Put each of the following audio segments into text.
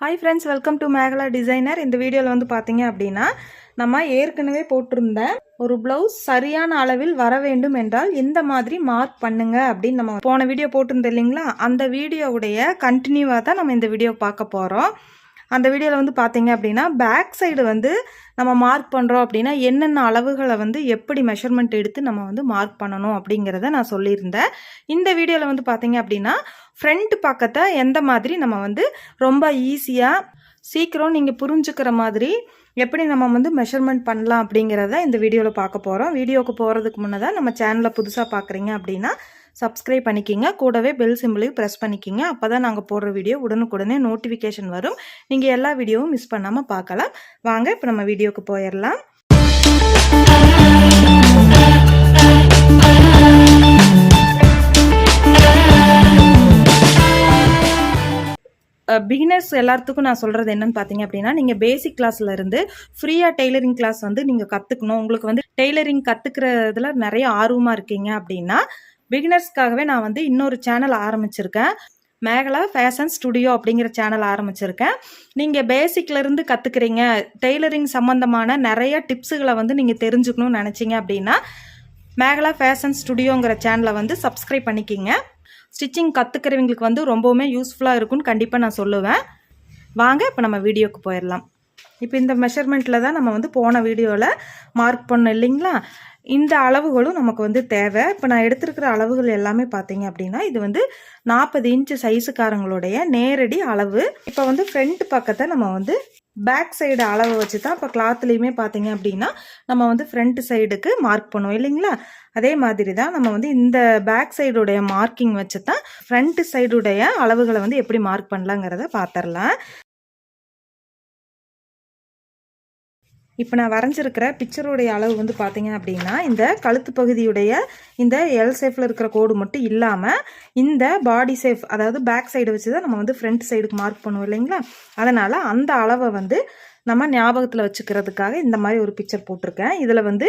Hi friends welcome to Megala designer இந்த வீடியோவில் வந்து பார்த்தீங்க அப்படின்னா நம்ம ஏற்கனவே போட்டிருந்த ஒரு ப்ளவுஸ் சரியான அளவில் வர வேண்டும் என்றால் இந்த மாதிரி மார்க் பண்ணுங்க அப்படின்னு நம்ம போன வீடியோ போட்டிருந்தோம் இல்லைங்களா? அந்த வீடியோவுடைய கண்டினியூவாக தான் நம்ம இந்த வீடியோ பார்க்க போகிறோம் அந்த வீடியோவில் வந்து பார்த்தீங்க அப்படின்னா பேக் சைடு வந்து நம்ம மார்க் பண்ணுறோம் அப்படின்னா என்னென்ன அளவுகளை வந்து எப்படி மெஷர்மெண்ட் எடுத்து நம்ம வந்து மார்க் பண்ணணும் அப்படிங்கிறத நான் சொல்லியிருந்தேன். இந்த வீடியோவில் வந்து பார்த்தீங்க அப்படின்னா ஃப்ரண்ட் பக்கத்தை எந்த மாதிரி நம்ம வந்து ரொம்ப ஈஸியாக சீக்கிரம் நீங்கள் புரிஞ்சுக்கிற மாதிரி எப்படி நம்ம வந்து மெஷர்மெண்ட் பண்ணலாம் அப்படிங்கிறத இந்த வீடியோவில் பார்க்க போகிறோம் வீடியோவுக்கு போகிறதுக்கு முன்னதாக நம்ம சேனலை புதுசாக பார்க்குறீங்க அப்படின்னா சப்ஸ்கிரைப் பண்ணிக்கிங்க. கூடவே பெல் சிம்பிளையும் ப்ரெஸ் பண்ணிக்கிங்க. அப்போ தான் நாங்கள் போடுற வீடியோ உடனுக்குடனே நோட்டிஃபிகேஷன் வரும். நீங்கள் எல்லா வீடியோவும் மிஸ் பண்ணாமல் பார்க்கலாம். வாங்க இப்போ நம்ம வீடியோவுக்கு போயிடலாம். பிகினர்ஸ் எல்லாத்துக்கும் நான் சொல்கிறது என்னன்னு பார்த்தீங்க அப்படின்னா நீங்கள் பேசிக் கிளாஸ்ல இருந்து ஃப்ரீயாக டெய்லரிங் கிளாஸ் வந்து நீங்கள் கற்றுக்கணும் உங்களுக்கு வந்து டெய்லரிங் கற்றுக்கிறதுல நிறைய ஆர்வமாக இருக்கீங்க அப்படின்னா பிகினர்ஸ்க்காகவே நான் வந்து இன்னொரு சேனல் ஆரம்பிச்சிருக்கேன். மேகலா ஃபேஷன் ஸ்டுடியோ அப்படிங்கிற சேனல் ஆரம்பிச்சிருக்கேன். நீங்கள் பேசிக்லேருந்து கற்றுக்குறீங்க டெய்லரிங் சம்மந்தமான நிறைய டிப்ஸுகளை வந்து நீங்கள் தெரிஞ்சுக்கணும்னு நினச்சிங்க அப்படின்னா மேகலா ஃபேஷன் ஸ்டுடியோங்கிற சேனலை வந்து சப்ஸ்கிரைப் பண்ணிக்கிங்க. ஸ்டிச்சிங் கற்றுக்கிறவங்களுக்கு வந்து ரொம்பவுமே யூஸ்ஃபுல்லாக இருக்கும்னு கண்டிப்பாக நான் சொல்லுவேன். வாங்க இப்போ நம்ம வீடியோக்கு போயிடலாம். இப்போ இந்த மெஷர்மெண்ட்டில் தான் நம்ம வந்து போன வீடியோவில் மார்க் பண்ணோம் இல்லைங்களா? இந்த அளவுகளும் நமக்கு வந்து தேவை. இப்போ நான் எடுத்திருக்கிற அளவுகள் எல்லாமே பார்த்தீங்க அப்படின்னா இது வந்து நாற்பது இன்ச்சு சைஸுக்காரங்களுடைய நேரடி அளவு. இப்போ வந்து ஃப்ரண்ட் பக்கத்தை நம்ம வந்து பேக் சைடு அளவு வச்சு தான் இப்போ கிளாத்லேயுமே பார்த்தீங்க அப்படின்னா நம்ம வந்து ஃப்ரண்ட் சைடுக்கு மார்க் பண்ணுவோம் இல்லைங்களா? அதே மாதிரி தான் நம்ம வந்து இந்த பேக் சைடுடைய மார்க்கிங் வச்சு தான் ஃப்ரண்ட் சைடுடைய அளவுகளை வந்து எப்படி மார்க் பண்ணலாங்கிறத பார்த்துடலாம் இப்போ நான் வரைஞ்சிருக்கிற பிக்சருடைய அளவு வந்து பார்த்தீங்க அப்படின்னா இந்த கழுத்து பகுதியுடைய இந்த எல் சேஃபில் இருக்கிற கோடு மட்டும் இல்லாமல் இந்த பாடி சேஃப் அதாவது பேக் சைடு வச்சு தான் நம்ம வந்து ஃப்ரண்ட் சைடுக்கு மார்க் பண்ணுவோம் இல்லைங்களா? அதனால் அந்த அளவை வந்து நம்ம ஞாபகத்தில் வச்சுக்கிறதுக்காக இந்த மாதிரி ஒரு பிக்சர் போட்டிருக்கேன். இதில் வந்து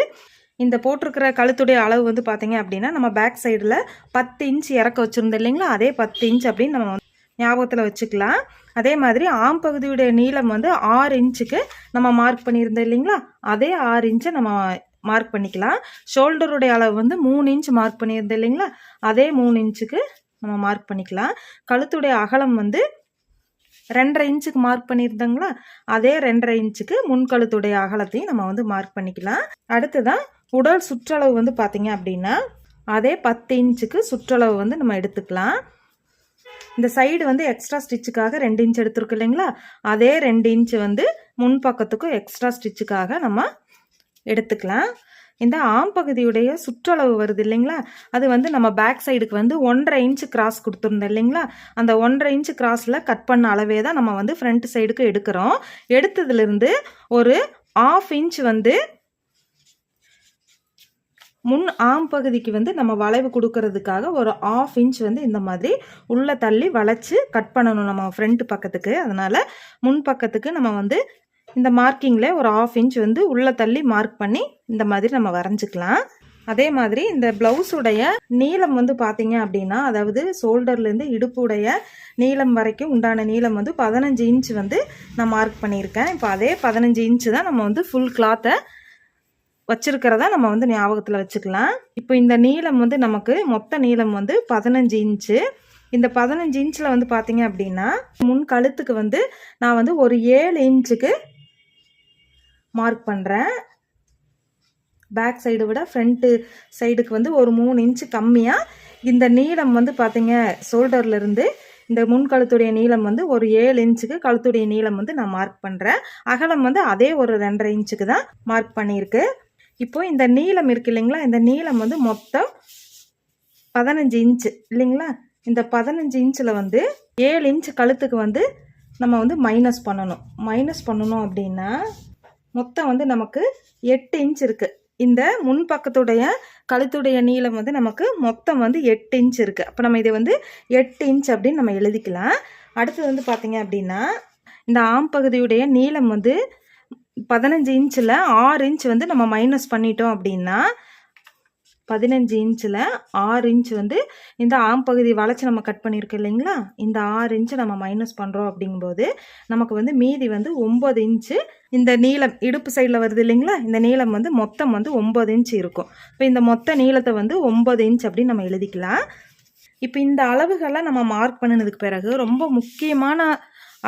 இந்த போட்டிருக்கிற கழுத்துடைய அளவு வந்து பார்த்தீங்க அப்படின்னா நம்ம பேக் சைடில் பத்து இன்ச் இறக்க வச்சுருந்தோம் இல்லைங்களா? அதே பத்து இன்ச் அப்படின்னு நம்ம ஞாபகத்தில் வச்சுக்கலாம். அதே மாதிரி ஆம் பகுதியுடைய நீளம் வந்து ஆறு இன்ச்சுக்கு நம்ம மார்க் பண்ணியிருந்தோம் இல்லைங்களா? அதே ஆறு இன்ச்சை நம்ம மார்க் பண்ணிக்கலாம். ஷோல்டருடைய அளவு வந்து மூணு இன்ச் மார்க் பண்ணியிருந்தோம் இல்லைங்களா? அதே மூணு இன்ச்சுக்கு நம்ம மார்க் பண்ணிக்கலாம். கழுத்துடைய அகலம் வந்து ரெண்டரை இன்ச்சுக்கு மார்க் பண்ணியிருந்தோங்களா? அதே ரெண்டரை இன்ச்சுக்கு முன்கழுத்துடைய அகலத்தையும் நம்ம வந்து மார்க் பண்ணிக்கலாம். அடுத்ததான் உடல் சுற்றளவு வந்து பார்த்தீங்க அப்படின்னா அதே பத்து இன்ச்சுக்கு சுற்றளவு வந்து நம்ம எடுத்துக்கலாம். இந்த சைடு வந்து எக்ஸ்ட்ரா ஸ்டிச்சுக்காக ரெண்டு இன்ச் எடுத்துருக்கு இல்லைங்களா? அதே ரெண்டு இன்ச் வந்து முன் பக்கத்துக்கும் எக்ஸ்ட்ரா ஸ்டிச்சுக்காக நம்ம எடுத்துக்கலாம். இந்த ஆம் பகுதியுடைய சுற்றளவு வருது இல்லைங்களா? அது வந்து நம்ம பேக் சைடுக்கு வந்து ஒன்றரை இன்ச்சு கிராஸ் கொடுத்துருந்தோம் இல்லைங்களா? அந்த ஒன்றரை இன்ச்சு கிராஸில் கட் பண்ண அளவே தான் நம்ம வந்து ஃப்ரண்ட் சைடுக்கு எடுக்கிறோம். எடுத்ததுலேருந்து ஒரு ஆஃப் இன்ச் வந்து முன் ஆம் பகுதிக்கு வந்து நம்ம வளைவு கொடுக்கறதுக்காக ஒரு ஆஃப் இன்ச் வந்து இந்த மாதிரி உள்ளே தள்ளி வளைச்சி கட் பண்ணணும் நம்ம ஃப்ரண்ட் பக்கத்துக்கு. அதனால் முன் பக்கத்துக்கு நம்ம வந்து இந்த மார்க்கிங்கில் ஒரு ஆஃப் இன்ச் வந்து உள்ளே தள்ளி மார்க் பண்ணி இந்த மாதிரி நம்ம வரைஞ்சிக்கலாம். அதே மாதிரி இந்த ப்ளவுஸுடைய நீளம் வந்து பார்த்தீங்க அப்படின்னா அதாவது ஷோல்டர்லேருந்து இடுப்புடைய நீளம் வரைக்கும் உண்டான நீளம் வந்து பதினஞ்சு இன்ச் வந்து நான் மார்க் பண்ணியிருக்கேன். இப்போ அதே பதினஞ்சு இன்ச்சு தான் நம்ம வந்து ஃபுல் கிளாத்தை வச்சுருக்கிறத நம்ம வந்து ஞாபகத்தில் வச்சுக்கலாம். இப்போ இந்த நீளம் வந்து நமக்கு மொத்த நீளம் வந்து பதினஞ்சு இன்ச்சு. இந்த பதினஞ்சு இன்ச்சில் வந்து பார்த்தீங்க அப்படின்னா முன் கழுத்துக்கு வந்து நான் வந்து ஒரு ஏழு இன்ச்சுக்கு மார்க் பண்ணுறேன் பேக் சைடு விட ஃப்ரண்ட்டு சைடுக்கு வந்து ஒரு மூணு இன்ச்சு கம்மியாக இந்த நீளம் வந்து பார்த்தீங்க ஷோல்டர்லேருந்து இந்த முன் கழுத்துடைய நீளம் வந்து ஒரு ஏழு இன்ச்சுக்கு கழுத்துடைய நீளம் வந்து நான் மார்க் பண்ணுறேன் அகலம் வந்து அதே ஒரு ரெண்டரை இன்ச்சுக்கு தான் மார்க் பண்ணியிருக்கு. இப்போ இந்த நீளம் இருக்கு இல்லைங்களா? இந்த நீளம் வந்து மொத்தம் பதினஞ்சு இன்ச்சு இல்லைங்களா? இந்த பதினஞ்சு இன்ச்சில் வந்து ஏழு இன்ச் கழுத்துக்கு வந்து நம்ம வந்து மைனஸ் பண்ணணும். மைனஸ் பண்ணணும் அப்படின்னா மொத்தம் வந்து நமக்கு எட்டு இன்ச் இருக்குது இந்த முன் பக்கத்துடைய கழுத்துடைய நீளம் வந்து நமக்கு மொத்தம் வந்து எட்டு இன்ச் இருக்குது அப்போ நம்ம இதை வந்து எட்டு இன்ச் அப்படின்னு நம்ம எழுதிக்கலாம். அடுத்தது வந்து பார்த்திங்க அப்படின்னா இந்த ஆம் பகுதியுடைய நீளம் வந்து பதினஞ்சு இன்ச்சில் ஆறு இன்ச் வந்து நம்ம மைனஸ் பண்ணிட்டோம் அப்படின்னா பதினஞ்சு இன்ச்சில் ஆறு இன்ச் வந்து இந்த ஆம் பகுதி வளைச்சி நம்ம கட் பண்ணியிருக்கோம் இல்லைங்களா? இந்த ஆறு இன்ச்சு நம்ம மைனஸ் பண்ணுறோம் அப்படிங்கும்போது நமக்கு வந்து மீதி வந்து ஒம்பது இன்ச்சு இந்த நீளம் இடுப்பு சைடில் வருது இல்லைங்களா? இந்த நீளம் வந்து மொத்தம் வந்து ஒம்பது இன்ச் இருக்கும். இப்போ இந்த மொத்த நீளத்தை வந்து ஒம்பது இன்ச் அப்படின்னு நம்ம எழுதிக்கலாம். இப்போ இந்த அளவுகளை நம்ம மார்க் பண்ணினதுக்கு பிறகு ரொம்ப முக்கியமான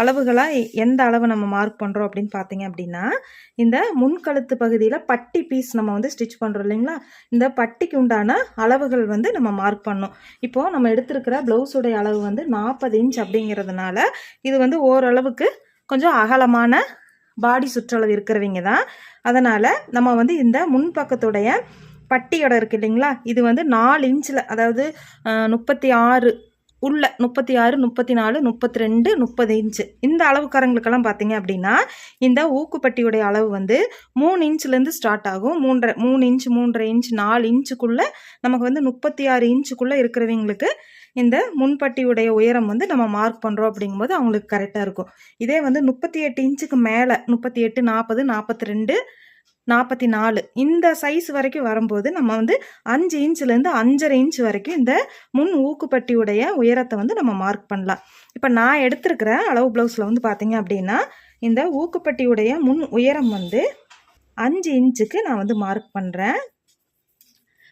அளவுகளாக எந்த அளவு நம்ம மார்க் பண்ணுறோம் அப்படின்னு பார்த்தீங்க அப்படின்னா இந்த முன்கழுத்து பகுதியில் பட்டி பீஸ் நம்ம வந்து ஸ்டிச் பண்ணுறோம் இல்லைங்களா? இந்த பட்டிக்கு உண்டான அளவுகள் வந்து நம்ம மார்க் பண்ணோம். இப்போது நம்ம எடுத்திருக்கிற ப்ளவுஸுடைய அளவு வந்து நாற்பது இன்ச் அப்படிங்கிறதுனால இது வந்து ஓரளவுக்கு கொஞ்சம் அகலமான பாடி சுற்றளவு இருக்கிறவங்க தான். அதனால் நம்ம வந்து இந்த முன்பக்கத்துடைய பட்டியோட இருக்குது இருக்கு இல்லைங்களா? இது வந்து நாலு இன்ச்சில் அதாவது முப்பத்தி ஆறு உள்ள முப்பத்தி ஆறு முப்பத்தி நாலு முப்பத்தி ரெண்டு முப்பது இன்ச்சு இந்த அளவுக்காரங்களுக்கெல்லாம் பார்த்தீங்க அப்படின்னா இந்த ஊக்குப்பட்டியுடைய அளவு வந்து மூணு இன்ச்சுலேருந்து ஸ்டார்ட் ஆகும். மூன்றரை மூணு இன்ச் மூன்றரை இன்ச் நாலு இன்ச்சுக்குள்ளே நமக்கு வந்து முப்பத்தி ஆறு இன்ச்சுக்குள்ளே இருக்கிறவங்களுக்கு இந்த முன்பட்டியுடைய உயரம் வந்து நம்ம மார்க் பண்ணுறோம் அப்படிங்கும்போது அவங்களுக்கு கரெக்டாக இருக்கும். இதே வந்து முப்பத்தி எட்டு இன்ச்சுக்கு மேலே முப்பத்தி எட்டு நாற்பது நாற்பத்தி ரெண்டு நாற்பத்தி நாலு இந்த சைஸ் வரைக்கும் வரும்போது நம்ம வந்து அஞ்சு இன்ச்லேருந்து அஞ்சரை இன்ச் வரைக்கும் இந்த முன் ஊக்குப்பட்டியுடைய உயரத்தை வந்து நம்ம மார்க் பண்ணலாம். இப்போ நான் எடுத்திருக்கிற அளவு ப்ளவுஸில் வந்து பார்த்தீங்க அப்படின்னா இந்த ஊக்குப்பட்டியுடைய முன் உயரம் வந்து அஞ்சு இன்ச்சுக்கு நான் வந்து மார்க் பண்ணுறேன்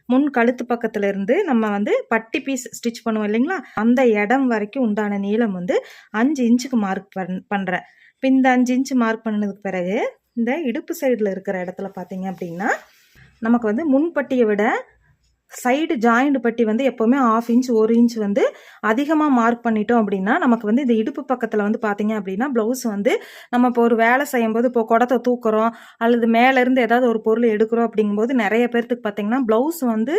முன் கழுத்து பக்கத்துல இருந்து நம்ம வந்து பட்டி பீஸ் ஸ்டிச் பண்ணுவோம் இல்லைங்களா? அந்த இடம் வரைக்கும் உண்டான நீளம் வந்து அஞ்சு இன்ச்சுக்கு மார்க் பண் பண்ணுறேன் இப்போ இந்த அஞ்சு இன்ச்சு மார்க் பண்ணதுக்கு பிறகு இந்த இடுப்பு சைடில் இருக்கிற இடத்துல பார்த்தீங்க அப்படின்னா நமக்கு வந்து முன்பட்டியை விட சைடு ஜாயிண்ட் பட்டி வந்து எப்போவுமே ஆஃப் இன்ச் ஒரு இன்ச் வந்து அதிகமாக மார்க் பண்ணிட்டோம் அப்படின்னா நமக்கு வந்து இந்த இடுப்பு பக்கத்தில் வந்து பார்த்தீங்க அப்படின்னா ப்ளவுஸ் வந்து நம்ம இப்போ ஒரு வேலை செய்யும்போது இப்போ குடத்தை தூக்குறோம் அல்லது மேலேருந்து ஏதாவது ஒரு பொருள் எடுக்கிறோம் அப்படிங்கும்போது நிறைய பேர்த்துக்கு பார்த்தீங்கன்னா ப்ளவுஸ் வந்து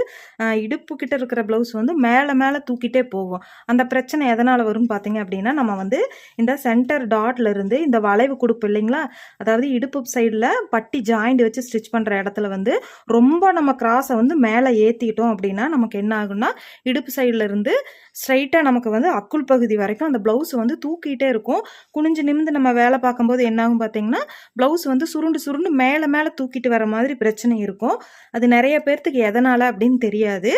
இடுப்பு கிட்ட இருக்கிற ப்ளவுஸ் வந்து மேலே மேலே தூக்கிட்டே போகும். அந்த பிரச்சனை எதனால் வரும்னு பார்த்தீங்க அப்படின்னா நம்ம வந்து இந்த சென்டர் டாட்ல இருந்து இந்த வளைவு கொடுப்பு இல்லைங்களா? அதாவது இடுப்பு சைடில் பட்டி ஜாயிண்ட் வச்சு ஸ்டிச் பண்ணுற இடத்துல வந்து ரொம்ப நம்ம கிராஸை வந்து மேலே ஏற்றிக்கிட்டோம் அப்படின்னா நமக்கு என்ன ஆகும்னா இடுப்பு சைடில் இருந்து ஸ்ட்ரைட்டாக நமக்கு வந்து அக்குள் பகுதி வரைக்கும் அந்த ப்ளவுஸ் வந்து தூக்கிட்டே இருக்கும். குனிஞ்சு நிமிந்து நம்ம வேலை பார்க்கும்போது என்னாகும் பார்த்தீங்கன்னா ப்ளவுஸ் வந்து சுருண்டு சுருண்டு மேலே மேலே தூக்கிட்டு வர மாதிரி பிரச்சனை இருக்கும். அது நிறைய பேர்த்துக்கு எதனால் அப்படின்னு தெரியாது.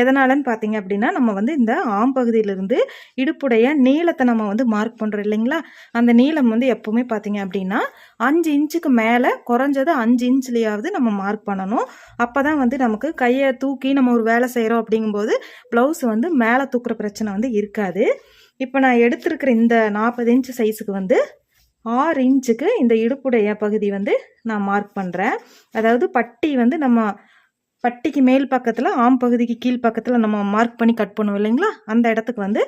எதனாலன்னு பார்த்தீங்க அப்படின்னா நம்ம வந்து இந்த ஆம் பகுதியிலிருந்து இடுப்புடைய நீளத்தை நம்ம வந்து மார்க் பண்ணுறோம் இல்லைங்களா? அந்த நீளம் வந்து எப்போவுமே பார்த்தீங்க அப்படின்னா அஞ்சு இன்ச்சுக்கு மேலே குறைஞ்சது அஞ்சு இன்ச்லேயாவது நம்ம மார்க் பண்ணணும். அப்போ தான் வந்து நமக்கு கையை தூக்கி நம்ம ஒரு வேலை செய்கிறோம் அப்படிங்கும்போது ப்ளவுஸ் வந்து மேலே தூக்குற பிரச்சனை வந்து இருக்காது. இப்போ நான் எடுத்திருக்கிற இந்த நாற்பது இன்ச் சைஸுக்கு வந்து ஆறு இன்ச்சுக்கு இந்த இடுப்புடைய பகுதி வந்து நான் மார்க் பண்ணுறேன் அதாவது பட்டி வந்து நம்ம பட்டிக்கு மேல் பக்கத்தில் ஆம் பகுதிக்கு கீழ் பக்கத்தில் நம்ம மார்க் பண்ணி கட் பண்ணுவோம் இல்லைங்களா? அந்த இடத்துக்கு வந்து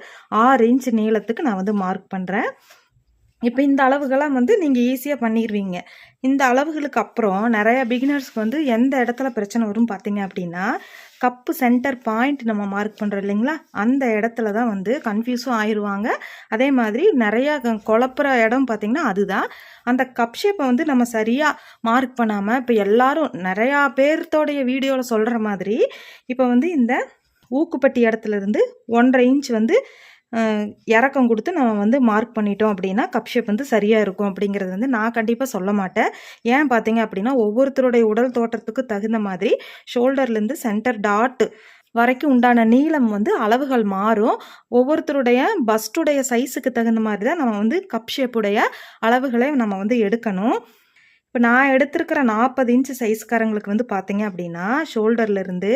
ஆறு இன்ச் நீளத்துக்கு நான் வந்து மார்க் பண்ணுறேன் இப்போ இந்த அளவுகள்லாம் வந்து நீங்கள் ஈஸியாக பண்ணிடுவீங்க இந்த அளவுகளுக்கு அப்புறம் நிறைய பிகினர்ஸ்க்கு வந்து எந்த இடத்துல பிரச்சனை வரும் பார்த்தீங்க அப்படின்னா கப்பு சென்டர் பாயிண்ட் நம்ம மார்க் பண்ணுறோம் இல்லைங்களா? அந்த இடத்துல தான் வந்து கன்ஃபியூஸும் ஆயிடுவாங்க அதே மாதிரி நிறையா க- குழப்புற இடம் பார்த்திங்கன்னா அதுதான். அந்த கப் ஷேப்பை வந்து நம்ம சரியாக மார்க் பண்ணாமல் இப்போ எல்லாரும் நிறையா பேர்த்தோடைய வீடியோவில் சொல்கிற மாதிரி இப்போ வந்து இந்த ஊக்குப்பட்டி இடத்துல இருந்து ஒன்றரை இன்ச் வந்து இறக்கம் கொடுத்து நம்ம வந்து மார்க் பண்ணிட்டோம் அப்படின்னா கப் ஷேப் வந்து சரியாக இருக்கும் அப்படிங்கிறது வந்து நான் கண்டிப்பாக சொல்ல மாட்டேன். ஏன் பார்த்தீங்க அப்படின்னா ஒவ்வொருத்தருடைய உடல் தோற்றத்துக்கு தகுந்த மாதிரி ஷோல்டர்லேருந்து சென்டர் டாட் வரைக்கும் உண்டான நீளம் வந்து அளவுகள் மாறும். ஒவ்வொருத்தருடைய பஸ்டுடைய சைஸுக்கு தகுந்த மாதிரி தான் நம்ம வந்து கப் ஷேப்புடைய அளவுகளை நம்ம வந்து எடுக்கணும். இப்போ நான் எடுத்திருக்கிற நாற்பது இன்ச் சைஸ்காரங்களுக்கு வந்து பார்த்தீங்க அப்படின்னா ஷோல்டர்லேருந்து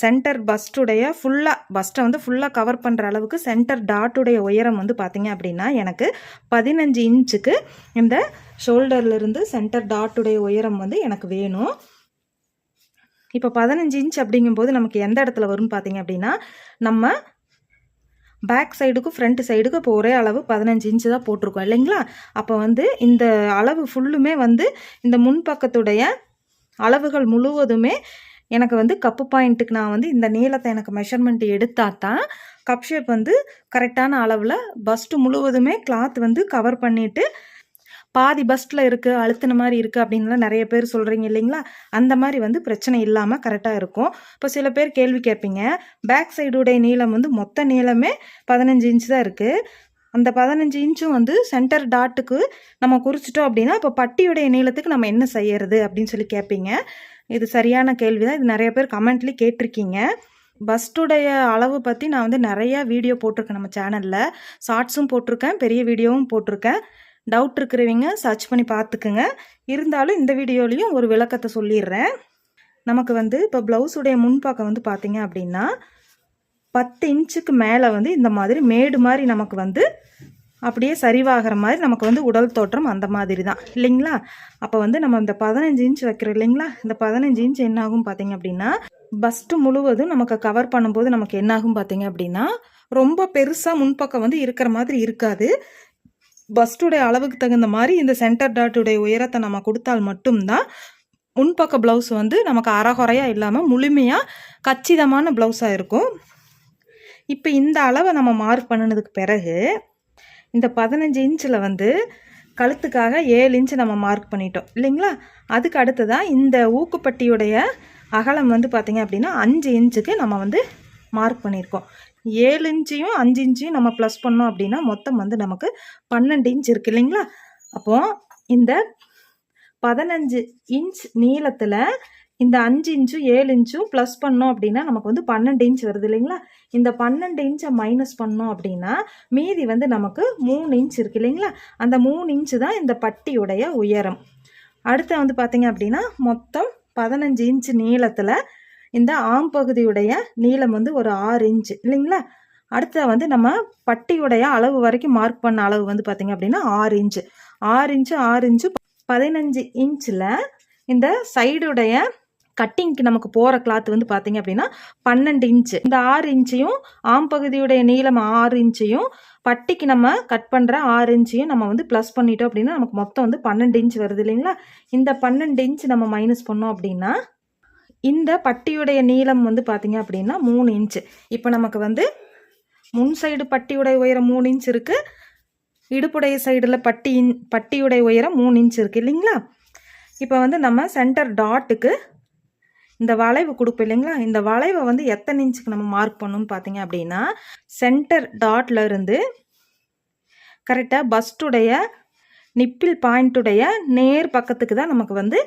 சென்டர் பஸ்டுடைய ஃபுல்லாக பஸ்ட்டை வந்து ஃபுல்லாக கவர் பண்ணுற அளவுக்கு சென்டர் டாட்டுடைய உயரம் வந்து பார்த்தீங்க அப்படின்னா எனக்கு பதினஞ்சு இன்ச்சுக்கு இந்த ஷோல்டர்லேருந்து சென்டர் டாட்டுடைய உயரம் வந்து எனக்கு வேணும். இப்போ பதினஞ்சு இன்ச் அப்படிங்கும்போது நமக்கு எந்த இடத்துல வரும்னு பார்த்தீங்க அப்படின்னா நம்ம பேக் சைடுக்கும் ஃப்ரண்ட் சைடுக்கும் இப்போ ஒரே அளவு பதினஞ்சு இன்ச்சு தான் போட்டிருக்கோம் இல்லைங்களா? அப்போ வந்து இந்த அளவு ஃபுல்லுமே வந்து இந்த முன்பக்கத்துடைய அளவுகள் முழுவதுமே எனக்கு வந்து கப்பு பாயிண்ட்டுக்கு நான் வந்து இந்த நீளத்தை எனக்கு மெஷர்மெண்ட் எடுத்தால் தான் கப் ஷேப் வந்து கரெக்டான அளவில் பஸ்ட்டு முழுவதுமே கிளாத் வந்து கவர் பண்ணிவிட்டு பாதி பஸ்ட்டில் இருக்குது அழுத்தின மாதிரி இருக்குது அப்படின்லாம் நிறைய பேர் சொல்கிறீங்க இல்லைங்களா? அந்த மாதிரி வந்து பிரச்சனை இல்லாமல் கரெக்டாக இருக்கும். இப்போ சில பேர் கேள்வி கேட்பீங்க பேக் சைடுடைய நீளம் வந்து மொத்த நீளமே பதினஞ்சு இன்ச்சு தான் இருக்குது அந்த பதினஞ்சு இன்ச்சும் வந்து சென்டர் டாட்டுக்கு நம்ம குறிச்சிட்டோம் அப்படின்னா இப்போ பட்டியுடைய நீளத்துக்கு நம்ம என்ன செய்யறது அப்படின்னு சொல்லி கேட்பீங்க. இது சரியான கேள்வி தான். இது நிறைய பேர் கமெண்ட்லேயும் கேட்டிருக்கீங்க. பஸ்ட்டுடைய அளவு பற்றி நான் வந்து நிறையா வீடியோ போட்டிருக்கேன் நம்ம சேனலில் ஷார்ட்ஸும் போட்டிருக்கேன் பெரிய வீடியோவும் போட்டிருக்கேன். டவுட் இருக்கிறவங்க சர்ச் பண்ணி பார்த்துக்குங்க. இருந்தாலும் இந்த வீடியோலையும் ஒரு விளக்கத்தை சொல்லிடுறேன். நமக்கு வந்து இப்போ ப்ளவுஸுடைய முன்பக்கம் வந்து பார்த்தீங்க அப்படின்னா பத்து இன்ச்சுக்கு மேலே வந்து இந்த மாதிரி மேடு மாதிரி நமக்கு வந்து அப்படியே சரிவாகிற மாதிரி நமக்கு வந்து உடல் தோற்றம் அந்த மாதிரி தான். இல்லைங்களா? அப்போ வந்து நம்ம இந்த பதினஞ்சு இன்ச் வைக்கிறோம் இல்லைங்களா? இந்த பதினஞ்சு இன்ச் என்னாகும் பார்த்தீங்க அப்படின்னா பஸ்ட்டு முழுவதும் நமக்கு கவர் பண்ணும்போது நமக்கு என்னாகும் பார்த்தீங்க அப்படின்னா ரொம்ப பெருசாக முன்பக்கம் வந்து இருக்கிற மாதிரி இருக்காது. பஸ்ட்டுடைய அளவுக்கு தகுந்த மாதிரி இந்த சென்டர் டாட்டுடைய உயரத்தை நம்ம கொடுத்தால் மட்டும்தான் முன்பக்க ப்ளவுஸ் வந்து நமக்கு அறகுறையாக இல்லாமல் முழுமையாக கச்சிதமான ப்ளவுஸாக இருக்கும். இப்போ இந்த அளவை நம்ம மார்க் பண்ணினதுக்கு பிறகு இந்த பதினஞ்சு இன்ச்சில் வந்து கழுத்துக்காக ஏழு இன்ச்சு நம்ம மார்க் பண்ணிட்டோம். இல்லைங்களா? அதுக்கு அடுத்ததாக இந்த ஊக்குப்பட்டியுடைய அகலம் வந்து பார்த்திங்க அப்படின்னா அஞ்சு இன்ச்சுக்கு நம்ம வந்து மார்க் பண்ணியிருக்கோம். ஏழு இன்ச்சையும் அஞ்சு இன்ச்சையும் நம்ம ப்ளஸ் பண்ணோம் அப்படின்னா மொத்தம் வந்து நமக்கு பன்னெண்டு இன்ச் இருக்குது இல்லைங்களா? அப்போது இந்த பதினஞ்சு இன்ச் நீளத்தில் இந்த அஞ்சு இன்ச்சும் ஏழு இன்ச்சும் ப்ளஸ் பண்ணோம் அப்படின்னா நமக்கு வந்து பன்னெண்டு இன்ச் வருது இல்லைங்களா? இந்த பன்னெண்டு இன்ச்சை மைனஸ் பண்ணோம் அப்படின்னா மீதி வந்து நமக்கு மூணு இன்ச் இருக்கு இல்லைங்களா? அந்த மூணு இன்ச்சு தான் இந்த பட்டியுடைய உயரம். அடுத்து வந்து பார்த்தீங்க அப்படின்னா மொத்தம் பதினஞ்சு இன்ச் நீளத்தில் இந்த ஆம் பகுதியுடைய நீளம் வந்து ஒரு ஆறு இன்ச்சு இல்லைங்களா? அடுத்த வந்து நம்ம பட்டியுடைய அளவு வரைக்கும் மார்க் பண்ண அளவு வந்து பார்த்தீங்க அப்படின்னா ஆறு இன்ச்சு. ஆறு இன்ச்சு ஆறு இன்ச்சு பதினஞ்சு இன்ச்சில் இந்த சைடுடைய கட்டிங்க்கு நமக்கு போகிற கிளாத் வந்து பார்த்தீங்க அப்படின்னா பன்னெண்டு இன்ச்சு. இந்த ஆறு இன்ச்சையும் ஆம் பகுதியுடைய நீளம் ஆறு இன்ச்சையும் பட்டிக்கு நம்ம கட் பண்ணுற ஆறு இன்ச்சையும் நம்ம வந்து ப்ளஸ் பண்ணிட்டோம் அப்படின்னா நமக்கு மொத்தம் வந்து பன்னெண்டு இன்ச் வருது இல்லைங்களா? இந்த பன்னெண்டு இன்ச் நம்ம மைனஸ் பண்ணோம் அப்படின்னா இந்த பட்டியுடைய நீளம் வந்து பார்த்தீங்க அப்படின்னா மூணு இன்ச்சு இப்போ நமக்கு வந்து முன் சைடு பட்டியுடைய உயரம் மூணு இன்ச் இருக்குது இடுப்புடைய சைடில் பட்டி இன் பட்டியுடைய உயரம் மூணு இன்ச் இருக்குது இல்லைங்களா? இப்போ வந்து நம்ம சென்டர் டாட்டுக்கு இந்த வளைவு கொடுப்போம் இல்லைங்களா? இந்த வளைவை வந்து எத்தனை இன்ச்சுக்கு நம்ம மார்க் பண்ணணும்னு பார்த்தீங்க அப்படின்னா சென்டர் டாட்டில் இருந்து கரெக்டாக பஸ்டுடைய நிப்பிள் பாயிண்ட்டுடைய நேர் பக்கத்துக்கு தான் நமக்கு வந்து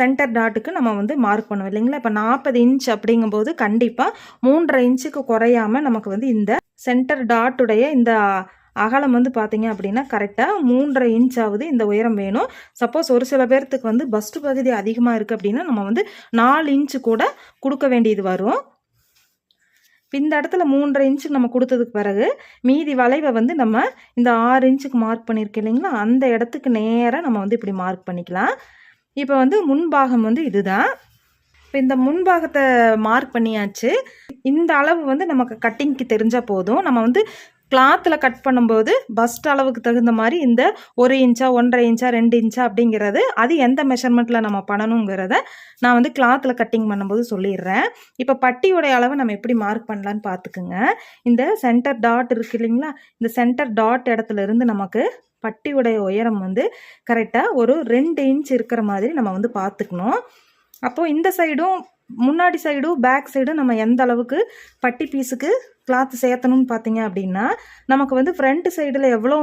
சென்டர் டாட்டுக்கு நம்ம வந்து மார்க் பண்ணுவோம் இல்லைங்களா? இப்போ நாற்பது இன்ச் அப்படிங்கும்போது கண்டிப்பாக மூன்றரை இன்ச்சுக்கு குறையாம நமக்கு வந்து இந்த சென்டர் டாட்டுடைய இந்த அகலம் வந்து பார்த்தீங்க அப்படின்னா கரெக்டாக மூன்றரை இன்ச்சாவது இந்த உயரம் வேணும். சப்போஸ் ஒரு சில பேர்த்துக்கு வந்து பஸ்ட் பகுதி அதிகமாக இருக்குது அப்படின்னா நம்ம வந்து நாலு இன்ச்சு கூட கொடுக்க வேண்டியது வரும். இந்த இடத்துல மூன்றரை இன்ச்சுக்கு நம்ம கொடுத்ததுக்கு பிறகு மீதி வளைவை வந்து நம்ம இந்த ஆறு இன்ச்சுக்கு மார்க் பண்ணியிருக்கோம் இல்லைங்களா? அந்த இடத்துக்கு நேராக நம்ம வந்து இப்படி மார்க் பண்ணிக்கலாம். இப்போ வந்து முன்பாகம் வந்து இதுதான். இப்போ இந்த முன்பாகத்தை மார்க் பண்ணியாச்சு. இந்த அளவு வந்து நமக்கு கட்டிங்க்கு தெரிஞ்சால் போதும். நம்ம வந்து கிளாத்தில் கட் பண்ணும்போது பஸ்ட் அளவுக்கு தகுந்த மாதிரி இந்த ஒரு இன்ச்சா ஒன்றரை இன்ச்சா ரெண்டு இன்ச்சா அப்படிங்கிறது அது எந்த மெஷர்மெண்ட்டில் நம்ம பண்ணணுங்கிறத நான் வந்து கிளாத்தில் கட்டிங் பண்ணும்போது சொல்லிடுறேன். இப்போ பட்டியோடைய அளவை நம்ம எப்படி மார்க் பண்ணலான்னு பார்த்துக்குங்க. இந்த சென்டர் டாட் இருக்கு இல்லைங்களா? இந்த சென்டர் டாட் இடத்துல இருந்து நமக்கு பட்டியுடைய உயரம் வந்து கரெக்டாக ஒரு ரெண்டு இன்ச் இருக்கிற மாதிரி நம்ம வந்து பார்த்துக்கணும். அப்போது இந்த சைடும் முன்னாடி சைடும் பேக் சைடும் நம்ம எந்த அளவுக்கு பட்டி பீஸுக்கு கிளாத் சேர்த்தணும்னு பார்த்தீங்க அப்படின்னா நமக்கு வந்து ஃப்ரண்ட் சைடில் எவ்வளோ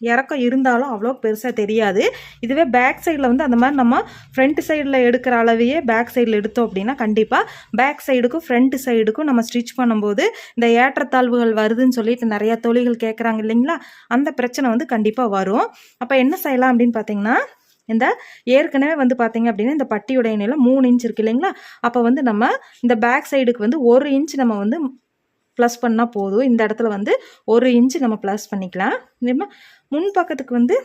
இறக்கம் இருந்தாலும் அவ்வளோ பெருசாக தெரியாது. இதுவே பேக் சைடில் வந்து அந்த மாதிரி நம்ம ஃப்ரண்ட் சைடில் எடுக்கிற அளவையே பேக் சைடில் எடுத்தோம் அப்படின்னா கண்டிப்பாக பேக் சைடுக்கும் ஃப்ரண்ட் சைடுக்கும் நம்ம ஸ்டிச் பண்ணும்போது இந்த ஏற்றத்தாழ்வுகள் வருதுன்னு சொல்லிட்டு நிறையா தொழில்கள் கேட்குறாங்க இல்லைங்களா? அந்த பிரச்சனை வந்து கண்டிப்பாக வரும். அப்போ என்ன செய்யலாம் அப்படின்னு பார்த்தீங்கன்னா இந்த ஏற்கனவே வந்து பார்த்தீங்க அப்படின்னா இந்த பட்டியுடைய நிலம் மூணு இன்ச் இருக்கு இல்லைங்களா? அப்போ வந்து நம்ம இந்த பேக் சைடுக்கு வந்து ஒரு இன்ச் நம்ம வந்து ப்ளஸ் பண்ணால் போதும். இந்த இடத்துல வந்து ஒரு இன்ச் நம்ம ப்ளஸ் பண்ணிக்கலாம். முன் பக்கத்துக்கு வந்து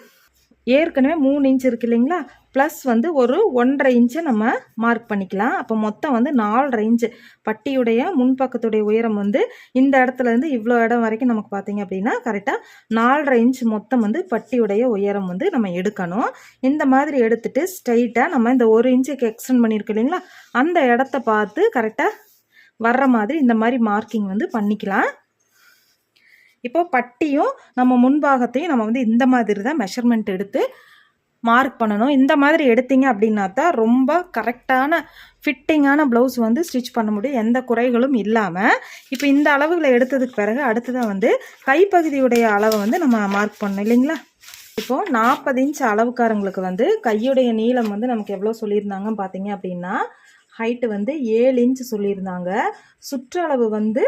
ஏற்கனவே மூணு இன்ச் இருக்கு இல்லைங்களா? ப்ளஸ் வந்து ஒரு ஒன்றரை இன்ச்சை நம்ம மார்க் பண்ணிக்கலாம். அப்போ மொத்தம் வந்து நாலரை இன்ச்சு பட்டியுடைய முன்பக்கத்துடைய உயரம் வந்து இந்த இடத்துல இருந்து இவ்வளோ இடம் வரைக்கும் நமக்கு பார்த்தீங்க அப்படின்னா கரெக்டாக நாலரை இன்ச் மொத்தம் வந்து பட்டியுடைய உயரம் வந்து நம்ம எடுக்கணும். இந்த மாதிரி எடுத்துட்டு ஸ்ட்ரைட்டாக நம்ம இந்த ஒரு இன்ச்சுக்கு எக்ஸ்டெண்ட் பண்ணியிருக்கோம் இல்லைங்களா? அந்த இடத்த பார்த்து கரெக்டாக வர்ற மாதிரி இந்த மாதிரி மார்க்கிங் வந்து பண்ணிக்கலாம். இப்போ பட்டியும் நம்ம முன்பாகத்தையும் நம்ம வந்து இந்த மாதிரி தான் மெஷர்மெண்ட் எடுத்து மார்க் பண்ணணும். இந்த மாதிரி எடுத்தீங்க அப்படின்னா தான் ரொம்ப கரெக்டான ஃபிட்டிங்கான ப்ளவுஸ் வந்து ஸ்டிச் பண்ண முடியும். எந்த குறைகளும் இல்லாமல் இப்போ இந்த அளவுகளை எடுத்ததுக்கு பிறகு அடுத்ததாக வந்து கைப்பகுதியுடைய அளவை வந்து நம்ம மார்க் பண்ணணும் இல்லைங்களா? இப்போது நாற்பது இன்ச் அளவுக்காரங்களுக்கு வந்து கையுடைய நீளம் வந்து நமக்கு எவ்வளோ சொல்லியிருந்தாங்கன்னு பார்த்தீங்க அப்படின்னா ஹைட்டு வந்து ஏழு இன்ச் சொல்லியிருந்தாங்க. சுற்றளவு வந்து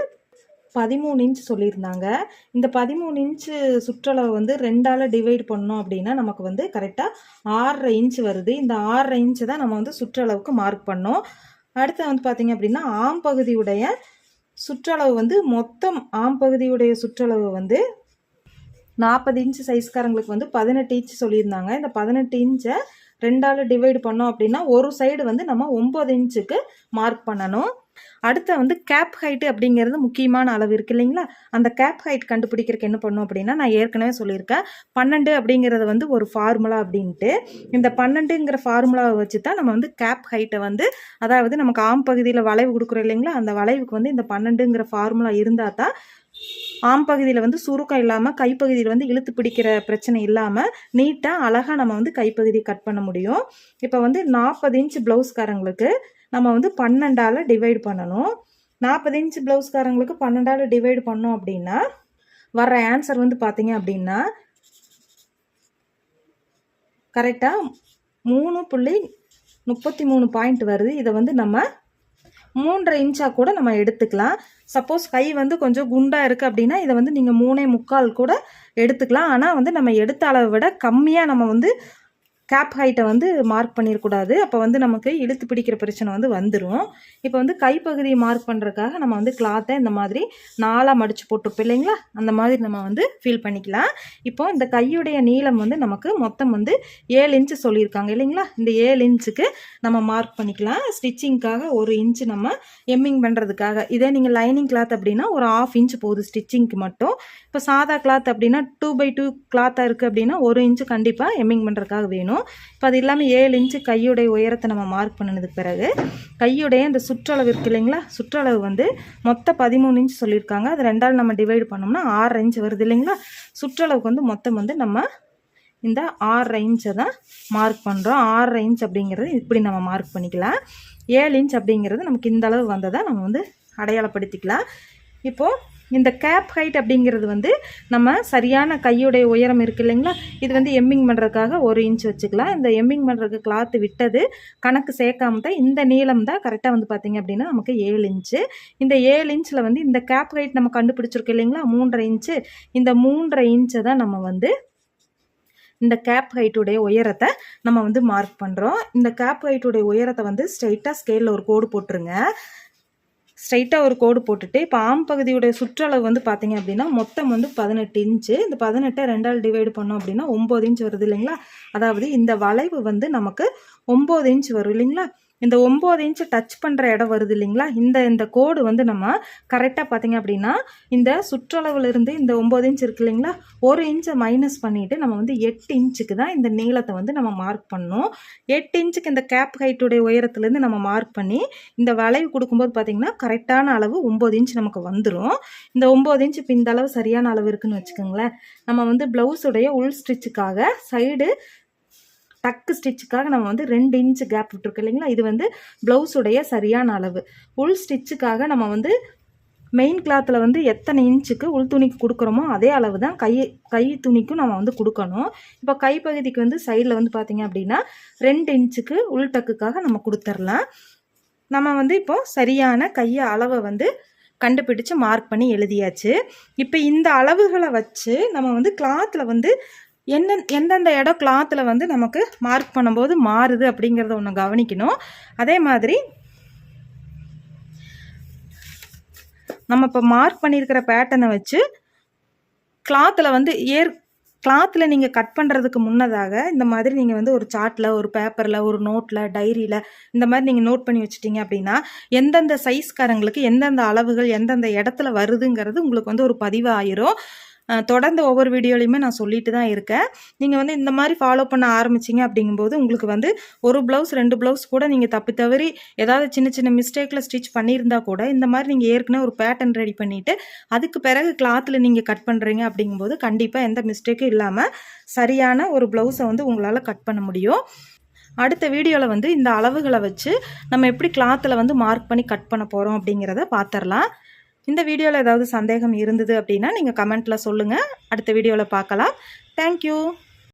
பதிமூணு இன்ச் சொல்லியிருந்தாங்க. இந்த பதிமூணு இன்ச்சு சுற்றளவு வந்து ரெண்டால் டிவைட் பண்ணோம் அப்படின்னா நமக்கு வந்து கரெக்டாக ஆறரை இன்ச் வருது. இந்த ஆறரை இன்ச்சு தான் நம்ம வந்து சுற்றளவுக்கு மார்க் பண்ணோம். அடுத்து வந்து பார்த்திங்க அப்படின்னா ஆம் பகுதியுடைய சுற்றளவு வந்து மொத்தம் ஆம் பகுதியுடைய சுற்றளவு வந்து நாற்பது இன்ச்சு சைஸ்காரங்களுக்கு வந்து பதினெட்டு இன்ச் சொல்லியிருந்தாங்க. இந்த பதினெட்டு இன்ச்சை ரெண்டால் டிவைடு பண்ணோம் அப்படின்னா ஒரு சைடு வந்து நம்ம ஒம்பது இன்ச்சுக்கு மார்க் பண்ணணும். அடுத்த வந்து கேப் ஹைட்டு அப்படிங்கிறது முக்கியமான அளவு இருக்குது இல்லைங்களா? அந்த கேப் ஹைட் கண்டுபிடிக்கிறதுக்கு என்ன பண்ணும் அப்படின்னா நான் ஏற்கனவே சொல்லியிருக்கேன். பன்னெண்டு அப்படிங்கிறது வந்து ஒரு ஃபார்முலா அப்படின்ட்டு இந்த பன்னெண்டுங்கிற ஃபார்முலாவை வச்சு தான் நம்ம வந்து கேப் ஹைட்டை வந்து அதாவது நமக்கு ஆம் பகுதியில் வளைவு கொடுக்குறோம் இல்லைங்களா? அந்த வளைவுக்கு வந்து இந்த பன்னெண்டுங்கிற ஃபார்முலா இருந்தால் தான் ஆம் பகுதியில் வந்து சுருக்கம் இல்லாமல் கைப்பகுதியில் வந்து இழுத்து பிடிக்கிற பிரச்சனை இல்லாமல் நீட்டாக அழகாக நம்ம வந்து கைப்பகுதி கட் பண்ண முடியும். இப்போ வந்து நாற்பது இன்ச் ப்ளவுஸ்காரங்களுக்கு நம்ம வந்து பன்னெண்டால் டிவைட் பண்ணணும். நாற்பது இன்ச் ப்ளவுஸ்காரங்களுக்கு பன்னெண்டால் டிவைட் பண்ணோம் அப்படின்னா வர்ற ஆன்சர் வந்து பார்த்தீங்க அப்படின்னா கரெக்டாக மூணு புள்ளி முப்பத்தி மூணு பாயிண்ட் வருது. இதை வந்து நம்ம மூன்றரை இன்ச்சாக கூட நம்ம எடுத்துக்கலாம். சப்போஸ் கை வந்து கொஞ்சம் குண்டாக இருக்குது அப்படின்னா இதை வந்து நீங்கள் மூணே முக்கால் கூட எடுத்துக்கலாம். ஆனால் வந்து நம்ம எடுத்த அளவை விட கம்மியாக நம்ம வந்து கேப் ஹைட்டை வந்து மார்க் பண்ணிடக்கூடாது அப்போ வந்து நமக்கு இழுத்து பிடிக்கிற பிரச்சனை வந்து வந்துடும் இப்போ வந்து கைப்பகுதியை மார்க் பண்ணுறதுக்காக நம்ம வந்து கிளாத்தை இந்த மாதிரி நாலாக மடித்து போட்டிருப்போம் இல்லைங்களா? அந்த மாதிரி நம்ம வந்து ஃபீல் பண்ணிக்கலாம். இப்போ இந்த கையுடைய நீளம் வந்து நமக்கு மொத்தம் வந்து ஏழு இன்ச்சு சொல்லியிருக்காங்க இல்லைங்களா? இந்த ஏழு இன்ச்சுக்கு நம்ம மார்க் பண்ணிக்கலாம். ஸ்டிச்சிங்க்காக ஒரு இன்ச்சு நம்ம எம்மிங் பண்ணுறதுக்காக இதே நீங்கள் லைனிங் கிளாத் அப்படின்னா ஒரு ஆஃப் இன்ச் போகுது ஸ்டிச்சிங்க்கு மட்டும். இப்போ சாதா கிளாத் அப்படின்னா டூ பை டூ கிளாத்தாக இருக்குது அப்படின்னா ஒரு இன்ச்சு கண்டிப்பாக எம்மிங் பண்ணுறதுக்காக வேணும். இப்போ அது இல்லாமல் ஏழு இன்ச்சு கையுடைய உயரத்தை நம்ம மார்க் பண்ணினதுக்கு பிறகு கையுடைய அந்த சுற்றளவு இருக்கு இல்லைங்களா? சுற்றளவு வந்து மொத்தம் பதிமூணு இன்ச் சொல்லியிருக்காங்க. அது ரெண்டால் நம்ம டிவைட் பண்ணோம்னா ஆறு இன்ச் வருது இல்லைங்களா? சுற்றளவுக்கு வந்து மொத்தம் வந்து நம்ம இந்த ஆறு இன்ச்சை தான் மார்க் பண்ணுறோம் ஆறரை இன்ச் அப்படிங்கிறது இப்படி நம்ம மார்க் பண்ணிக்கலாம். ஏழு இன்ச் அப்படிங்கிறது நமக்கு இந்த அளவு வந்ததை நம்ம வந்து அடையாளப்படுத்திக்கலாம். இப்போது இந்த கேப் ஹைட் அப்படிங்கிறது வந்து நம்ம சரியான கையுடைய உயரம் இருக்கு இல்லைங்களா? இது வந்து எம்மிங் பண்ணுறதுக்காக ஒரு இன்ச் வச்சுக்கலாம். இந்த எம்மிங் பண்ணுறதுக்கு கிளாத்து விட்டது கணக்கு சேர்க்காம தான் இந்த நீளம் தான் கரெக்டாக வந்து பார்த்திங்க அப்படின்னா நமக்கு ஏழு இன்ச்சு இந்த ஏழு இன்ச்சில் வந்து இந்த கேப் ஹைட் நம்ம கண்டுபிடிச்சிருக்கோம் இல்லைங்களா? மூன்றரை இன்ச்சு இந்த மூன்றரை இன்ச்சை தான் நம்ம வந்து இந்த கேப் ஹைட்டுடைய உயரத்தை நம்ம வந்து மார்க் பண்ணுறோம் இந்த கேப் ஹைட்டுடைய உயரத்தை வந்து ஸ்ட்ரைட்டாக ஸ்கேலில் ஒரு கோடு போட்டுருங்க. ஸ்ட்ரைட்டாக ஒரு கோடு போட்டுட்டு இப்போ ஆம் பகுதியுடைய சுற்றளவு வந்து பார்த்தீங்க அப்படின்னா மொத்தம் வந்து பதினெட்டு இன்ச்சு இந்த பதினெட்டை ரெண்டால் டிவைடு பண்ணோம் அப்படின்னா ஒம்பது இன்ச் வருது இல்லைங்களா? அதாவது இந்த வளைவு வந்து நமக்கு ஒம்பது இன்ச் வரும் இல்லைங்களா? இந்த ஒம்பது இன்ச்சு டச் பண்ணுற இடம் வருது இல்லைங்களா? இந்த இந்த கோடு வந்து நம்ம கரெக்டாக பார்த்தீங்க அப்படின்னா இந்த சுற்றளவுலேருந்து இந்த ஒம்பது இன்ச் இருக்கு இல்லைங்களா? ஒரு இன்ச்சை மைனஸ் பண்ணிவிட்டு நம்ம வந்து எட்டு இன்ச்சுக்கு தான் இந்த நீளத்தை வந்து நம்ம மார்க் பண்ணோம் எட்டு இன்ச்சுக்கு இந்த கேப் ஹைட்டுடைய உயரத்துலேருந்து நம்ம மார்க் பண்ணி இந்த வளைவு கொடுக்கும்போது பார்த்தீங்கன்னா கரெக்டான அளவு ஒம்பது இன்ச் நமக்கு வந்துடும் இந்த ஒம்பது இன்ச் இப்போ இந்த அளவு சரியான அளவு இருக்குன்னு வச்சுக்கோங்களேன். நம்ம வந்து ப்ளவுஸுடைய உள் ஸ்டிச்சுக்காக சைடு டக்கு ஸ்டிச்சுக்காக நம்ம வந்து ரெண்டு இன்ச் கேப் விட்டுருக்கோம் இல்லைங்களா? இது வந்து ப்ளவுஸுடைய சரியான அளவு. உள் ஸ்டிச்சுக்காக நம்ம வந்து மெயின் கிளாத்தில் வந்து எத்தனை இன்ச்சுக்கு உள் துணிக்கு கொடுக்குறோமோ அதே அளவு தான் கை கை துணிக்கும் நம்ம வந்து கொடுக்கணும். இப்போ கைப்பகுதிக்கு வந்து சைடில் வந்து பார்த்திங்க அப்படின்னா ரெண்டு இன்ச்சுக்கு உள் டக்குக்காக நம்ம கொடுத்துர்லாம். நம்ம வந்து இப்போது சரியான கையை அளவை வந்து கண்டுபிடிச்சு மார்க் பண்ணி எழுதியாச்சு. இப்போ இந்த அளவுகளை வச்சு நம்ம வந்து கிளாத்தில் வந்து என்ன எந்தெந்த இடம் கிளாத்தில் வந்து நமக்கு மார்க் பண்ணும்போது மாறுது அப்படிங்கிறத ஒன்று கவனிக்கணும். அதே மாதிரி நம்ம இப்போ மார்க் பண்ணியிருக்கிற பேட்டர்னை வச்சு கிளாத்தில் வந்து ஏர் கிளாத்தில் நீங்கள் கட் பண்ணுறதுக்கு முன்னதாக இந்த மாதிரி நீங்கள் வந்து ஒரு சார்ட்டில் ஒரு பேப்பரில் ஒரு நோட்டில் டைரியில் இந்த மாதிரி நீங்கள் நோட் பண்ணி வச்சுட்டிங்க அப்படின்னா எந்தெந்த சைஸ்காரங்களுக்கு எந்தெந்த அளவுகள் எந்தெந்த இடத்துல வருதுங்கிறது உங்களுக்கு வந்து ஒரு பதிவு ஆயிரும் தொடர்ந்து ஒவ்வொரு வீடியோலையுமே நான் சொல்லிட்டு தான் இருக்கேன். நீங்கள் வந்து இந்த மாதிரி ஃபாலோ பண்ண ஆரம்பிச்சிங்க அப்படிங்கும்போது உங்களுக்கு வந்து ஒரு ப்ளவுஸ் ரெண்டு ப்ளவுஸ் கூட நீங்கள் தப்பு தவறி ஏதாவது சின்ன சின்ன மிஸ்டேக்கில் ஸ்டிச் பண்ணியிருந்தா கூட இந்த மாதிரி நீங்கள் ஏற்கனவே ஒரு பேட்டர்ன் ரெடி பண்ணிவிட்டு அதுக்கு பிறகு கிளாத்தில் நீங்கள் கட் பண்ணுறீங்க அப்படிங்கும்போது கண்டிப்பாக எந்த மிஸ்டேக்கும் இல்லாமல் சரியான ஒரு ப்ளவுஸை வந்து உங்களால் கட் பண்ண முடியும். அடுத்த வீடியோவில் வந்து இந்த அளவுகளை வச்சு நம்ம எப்படி கிளாத்தில் வந்து மார்க் பண்ணி கட் பண்ண போகிறோம் அப்படிங்கிறத பார்த்துடலாம் இந்த வீடியோவில் ஏதாவது சந்தேகம் இருந்தது அப்படின்னா நீங்கள் கமெண்ட்டில் சொல்லுங்கள் அடுத்த வீடியோவில் பார்க்கலாம். தேங்க்யூ